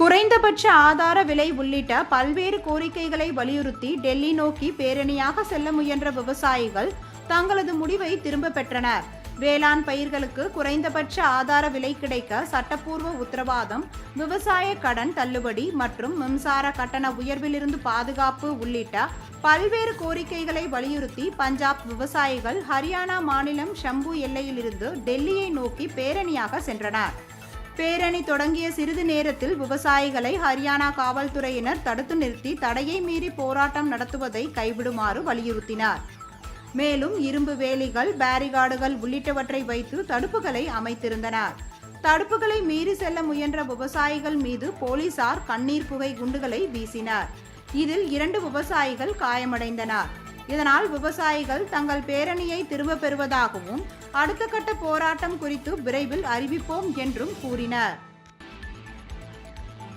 குறைந்தபட்ச ஆதார விலை உள்ளிட்ட பல்வேறு கோரிக்கைகளை வலியுறுத்தி டெல்லி நோக்கி பேரணியாக செல்ல முயன்ற விவசாயிகள் தங்களது முடிவை திரும்ப பெற்றனர். வேளாண் பயிர்களுக்கு குறைந்தபட்ச ஆதார விலை கிடைக்க சட்டப்பூர்வ உத்தரவாதம் விவசாய கடன் தள்ளுபடி மற்றும் மின்சார கட்டண உயர்விலிருந்து பாதுகாப்பு உள்ளிட்ட பல்வேறு கோரிக்கைகளை வலியுறுத்தி பஞ்சாப் விவசாயிகள் ஹரியானா மாநிலம் ஷம்பு எல்லையிலிருந்து டெல்லியை நோக்கி பேரணியாக சென்றனர். பேரணி தொடங்கிய சிறிது நேரத்தில் விவசாயிகளை ஹரியானா காவல்துறையினர் தடுத்து நிறுத்தி தடையை மீறி போராட்டம் நடத்துவதை கைவிடுமாறு வலியுறுத்தினார். மேலும் இரும்பு வேலிகள் பேரிகார்டுகள் உள்ளிட்டவற்றை வைத்து தடுப்புகளை அமைத்திருந்தனர். தடுப்புகளை மீறி செல்ல முயன்ற விவசாயிகள் மீது போலீசார் கண்ணீர் புகை குண்டுகளை வீசினர். இதில் இரண்டு விவசாயிகள் காயமடைந்தனர். இதனால் விவசாயிகள் தங்கள் பேரணியை திரும்ப பெறுவதாகவும் அடுத்த கட்ட போராட்டம் குறித்து விரைவில் அறிவிப்போம் என்றும் கூறினர்.